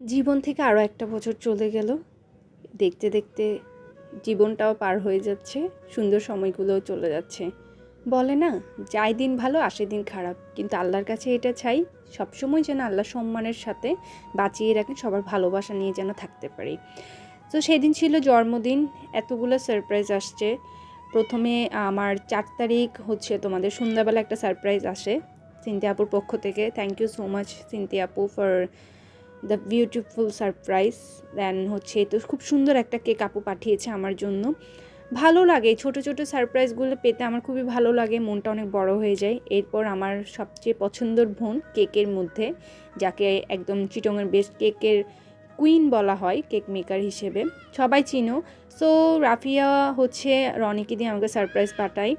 জীবন থেকে আরও একটা বছর চলে গেল। দেখতে দেখতে জীবনটাও পার হয়ে যাচ্ছে, সুন্দর সময়গুলোও চলে যাচ্ছে। বলে না, যাই দিন ভালো, আসে দিন খারাপ। কিন্তু আল্লাহর কাছে এটা চাই, সবসময় যেন আল্লাহ সম্মানের সাথে বাঁচিয়ে রাখেন, সবার ভালোবাসা নিয়ে যেন থাকতে পারি। তো সেদিন ছিল জন্মদিন, এতগুলো সারপ্রাইজ আসছে। প্রথমে আমার চার তারিখ হচ্ছে তোমাদের সন্ধ্যাবেলা একটা সারপ্রাইজ আসে সিনতিয়া আপুর পক্ষ থেকে। Thank you so much Cynthia আপু for the beautiful surprise then হচ্ছে তো খুব সুন্দর একটা কেক আপু পাঠিয়েছে আমার জন্য। ভালো লাগে, ছোট ছোট সারপ্রাইজগুলো পেতে আমার খুবই ভালো লাগে, মনটা অনেক বড় হয়ে যায়। এরপর আমার সবচেয়ে পছন্দর বোন কেকের মধ্যে, যাকে একদম চিটংয়ের বেস্ট কেকের কুইন বলা হয় কেক মেকার হিসেবে। সবাই চিনো। সো রাফিয়া হচ্ছে রনিকে দিয়ে আমাকে সারপ্রাইজ পাঠায়।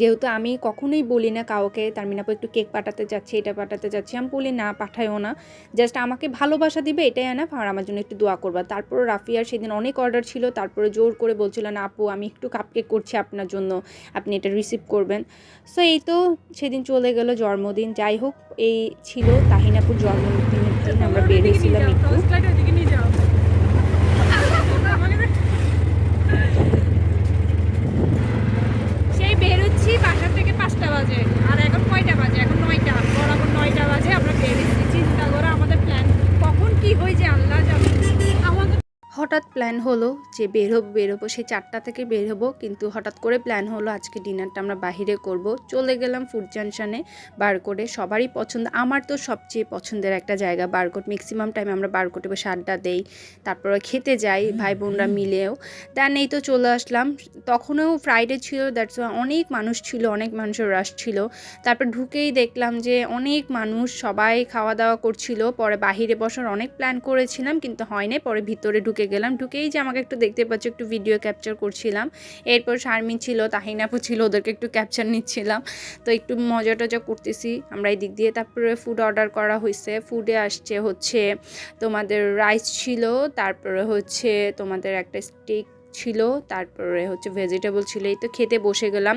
যেহেতু আমি কখনোই বলি না কাউকে তার মিনাপু একটু কেক পাঠাতে যাচ্ছি, এটা পাঠাতে যাচ্ছি, আমি বলি না, পাঠায়ও না। জাস্ট আমাকে ভালোবাসা দিবে, এটাই আনা আর আমার জন্য একটু দোয়া করবা। তারপর রাফিয়ার সেদিন অনেক অর্ডার ছিল, তারপরে জোর করে বলছিল, না আপু, আমি একটু কাপ কেক করছি আপনার জন্য, আপনি এটা রিসিভ করবেন। সো এই তো সেদিন চলে গেল জন্মদিন। যাই হোক, এই ছিল তাহিনাপুর জন্মদিনের দিন, আমরা বের হয়েছিলাম একটু সেই বেরোচ্ছি বাসা থেকে পাঁচটা বাজে আর এখন কয়টা বাজে এখন নয়টা বরাবর নয়টা বাজে আমরা বেরিয়েছি চিন্তা করে আমাদের প্ল্যান কখন কি হয়েছে আল্লাহ জানে আমাদের হঠাৎ প্ল্যান হলো যে বের হব বের হব সেই চারটা থেকে বের হব কিন্তু হঠাৎ করে প্ল্যান হলো আজকে ডিনারটা আমরা বাহিরে করব। চলে গেলাম ফুড জাংশনে বারকোডে সবারই পছন্দ আমার তো সবচেয়ে পছন্দের একটা জায়গা বারকোড। ম্যাক্সিমাম টাইম আমরা বারকোডে বসে আড্ডা দেই তারপরে খেতে যাই ভাই বোনরা মিলেও। দেন এই তো চলে আসলাম। তখনও ফ্রাইডে ছিল দ্যাটস অনেক মানুষ ছিল অনেক মানুষের রাশ ছিল। তারপর ঢুকেই দেখলাম যে অনেক মানুষ সবাই খাওয়া দাওয়া করছিল। পরে বাহিরে বসার অনেক প্ল্যান করেছিলাম কিন্তু হয়নি পরে ভিতরে ঢুকে গেলাম ঢুকেই যে আমাকে একটু দেখতে পাচ্ছ, একটু ভিডিও ক্যাপচার করছিলাম। এরপর শারমিন ছিল তাহিনাপু ছিল, ওদেরকে একটু ক্যাপচার নিচ্ছিলাম। তো একটু মজা টজা করতেছি আমরা এই দিক দিয়ে। তারপরে ফুড অর্ডার করা হয়েছে ফুডে আসছে হচ্ছে তোমাদের রাইস ছিল, তারপরে হচ্ছে তোমাদের একটা স্টেক ছিল, তারপরে হচ্ছে ভেজিটেবল ছিল, এই তো খেতে বসে গেলাম।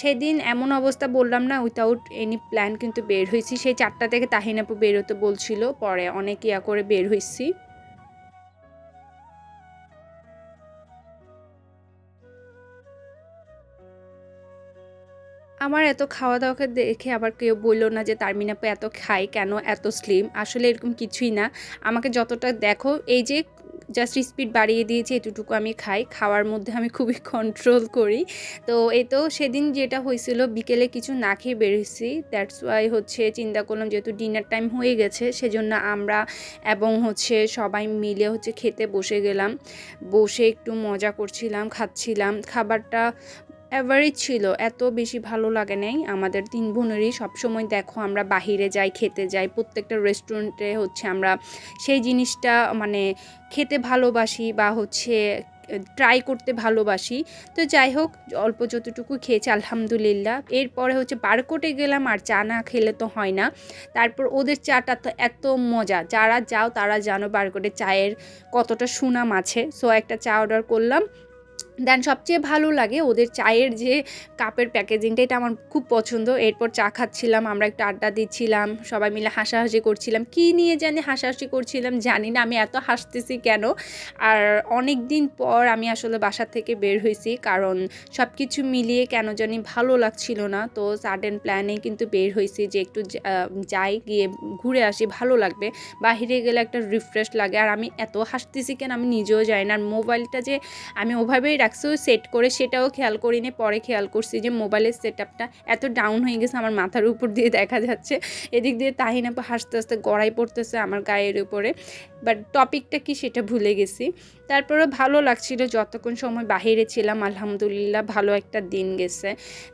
সেদিন এমন অবস্থা বললাম না উইথাউট এনি প্ল্যান কিন্তু বের হয়েছি সেই চারটা থেকে তাহিনাপু বেরোতে বলছিল, পরে অনেক ইয়া করে বের হয়েছি আমার এত খাওয়া দাওয়াকে দেখে আবার কেউ বলল না যে তারমিনাপু এত খায় কেন? এত স্লিম আসলে এরকম কিছুই না। আমাকে যতটা দেখো, এই যে জাস্ট স্পিড বাড়িয়ে দিয়েছি, এতটুকু আমি খাই। খাওয়ার মধ্যে আমি খুবই কন্ট্রোল করি। তো এই তো সেদিন যেটা হয়েছিল, বিকেলে কিছু না খেয়ে বেরোছি দ্যাটস ওয়াই হচ্ছে চিন্তা করলাম যেহেতু ডিনার টাইম হয়ে গেছে, সেজন্য আমরা এবং হচ্ছে সবাই মিলে হচ্ছে খেতে বসে গেলাম। বসে একটু মজা করছিলাম, খাচ্ছিলাম। খাবারটা অ্যাভারেজ ছিল। এত বেশি ভালো লাগে নাই। আমাদের তিন বোনেরই সবসময় দেখো আমরা বাহিরে যাই, খেতে যাই, প্রত্যেকটা রেস্টুরেন্টে হচ্ছে আমরা সেই জিনিসটা মানে খেতে ভালোবাসি বা হচ্ছে ট্রাই করতে ভালোবাসি। তো যাই হোক, অল্প যতটুকু খেয়েছি, আলহামদুলিল্লাহ। এরপরে হচ্ছে বারকোটে গেলাম, আর চা না খেলে তো হয় না। তারপর ওদের চাটা তো এত মজা। যারা যাও তারা জানো বারকোটে চায়ের কতটা সুনাম আছে। সো একটা চা অর্ডার করলাম। দেন সবচেয়ে ভালো লাগে ওদের চায়ের যে কাপের প্যাকেজিংটা এটা আমার খুব পছন্দ। এরপর চা খাচ্ছিলাম, আমরা একটু আড্ডা দিচ্ছিলাম, সবাই মিলে হাসাহাসি করছিলাম। কি নিয়ে জানি হাসাহাসি করছিলাম জানি না, আমি এত হাসতেছি কেন? আর অনেক দিন পর আমি আসলে বাসা থেকে বের হয়েছি, কারণ সব কিছু মিলিয়ে কেন জানি ভালো লাগছিল না। তো সাডেন প্ল্যানে কিন্তু বের হয়েছি যে একটু যাই, গিয়ে ঘুরে আসি, ভালো লাগবে। বাহিরে গেলে একটা রিফ্রেশ লাগে। আর আমি এত হাসতেছি কেন, আমি নিজেও যাই না। আর মোবাইলটা যে আমি ওভাবেই রাখছি সেট করে সেটাও খেয়াল করিনি, পরে খেয়াল করছি যে মোবাইলের সেট আপটা এত ডাউন হয়ে গেছে, আমার মাথার উপর দিয়ে দেখা যাচ্ছে। এদিক দিয়ে তাহিনাপা হাসতে হাসতে গড়াই পড়তেছে আমার গায়ের উপরে। বাট টপিকটা কি সেটা ভুলে গেছি। তারপরে ভালো লাগছিল যতক্ষণ সময় বাহিরে ছিলাম, আলহামদুলিল্লাহ ভালো একটা দিন গেছে।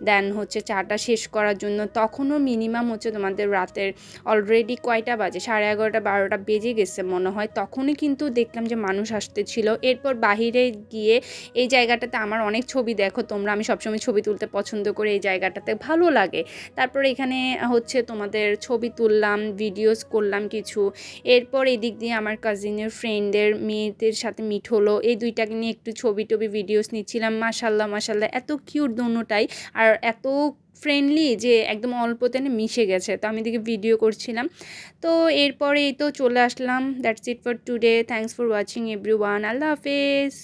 দেন হচ্ছে চাটা শেষ করার জন্য তখনও মিনিমাম হচ্ছে তোমাদের রাতের অলরেডি কয়টা বাজে? সাড়ে এগারোটা, বারোটা বেজে গেছে মনে হয়। তখনই কিন্তু দেখলাম যে মানুষ আসতে ছিল এরপর বাহিরে গিয়ে এই জায়গাটাতে আমার অনেক ছবি দেখো তোমরা। আমি সবসময় ছবি তুলতে পছন্দ করি এই জায়গাটাতে। ভালো লাগে। তারপর এখানে হচ্ছে তোমাদের ছবি তুললাম ভিডিওস করলাম কিছু। এরপর এদিক দিয়ে আমার আমার কাজিনের ফ্রেন্ডের মেয়েদের সাথে মিট হলো। এই দুইটাকে নিয়ে একটু ছবি টবি ভিডিওস নিচ্ছিলাম। মাসাল্লাহ মাসাল্লাহ এত কিউট দোনোটাই। আর এত ফ্রেন্ডলি যে একদম অল্পতে না মিশে গেছে। তো আমি দেখে ভিডিও করছিলাম। তো এরপরেই তো চলে আসলাম। That's it for today thanks for watching everyone আল্লাহ হাফেজ।